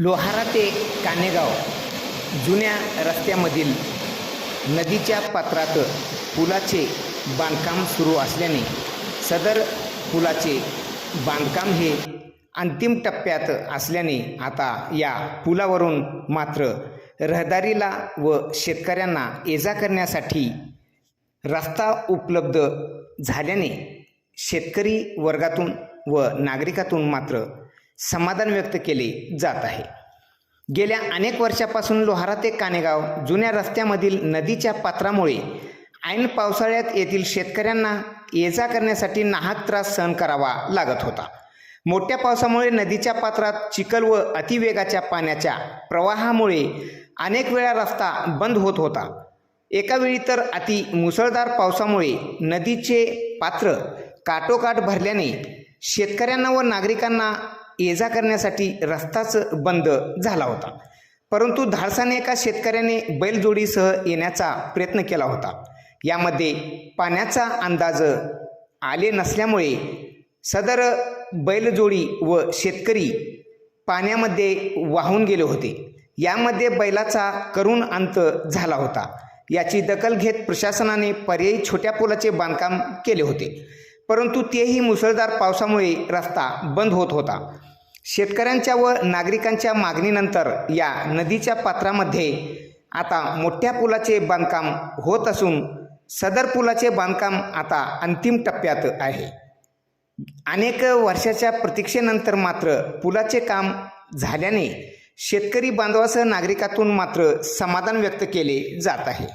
लोहारा ते कानेगाव जुन्या रस्त्यामधील नदीच्या पात्रात पुलाचे बांधकाम सुरू असल्याने सदर पुलाचे बांधकाम हे अंतिम टप्प्यात असल्याने आता या पुलावरून मात्र रहदारीला व शेतकऱ्यांना एजा करण्यासाठी रस्ता उपलब्ध झाल्याने शेतकरी वर्गातून व नागरिकातून मात्र समाधान व्यक्त केले जात आहे. गेल्या अनेक वर्षापासून लोहारा ते कानेगाव जुन्या रस्त्यामधील नदीच्या पात्रामुळे ऐन पावसाळ्यात येथील शेतकऱ्यांना ये जा करण्यासाठी नाहक त्रास सहन करावा लागत होता. मोठ्या पावसामुळे नदीच्या पात्रात चिखल व अतिवेगाच्या पाण्याच्या प्रवाहामुळे अनेक वेळा रस्ता बंद होत होता. एका वेळी तर अति मुसळधार पावसामुळे नदीचे पात्र काटोकाठ भरल्याने शेतकऱ्यांना व नागरिकांना ये जा करण्यासाठी रस्ताच बंद झाला होता. परंतु धाडसाने एका शेतकऱ्याने बैलजोडीसह येण्याचा प्रयत्न केला होता. यामध्ये पाण्याचा अंदाज आले नसल्यामुळे सदर बैलजोडी व शेतकरी पाण्यामध्ये वाहून गेले होते. यामध्ये बैलाचा करुण अंत झाला होता. याची दखल घेत प्रशासनाने पर्यायी छोट्या पुलाचे बांधकाम केले होते. परंतु तेही मुसळधार पावसामुळे रस्ता बंद होत होता. शेतकऱ्यांच्या व नागरिकांच्या मागणीनंतर या नदीच्या पात्रामध्ये आता मोठ्या पुलाचे बांधकाम होत असून सदर पुलाचे बांधकाम आता अंतिम टप्प्यात आहे. अनेक वर्षाच्या प्रतीक्षेनंतर मात्र पुलाचे काम झाल्याने शेतकरी बांधवासह नागरिकातून मात्र समाधान व्यक्त केले जात आहे.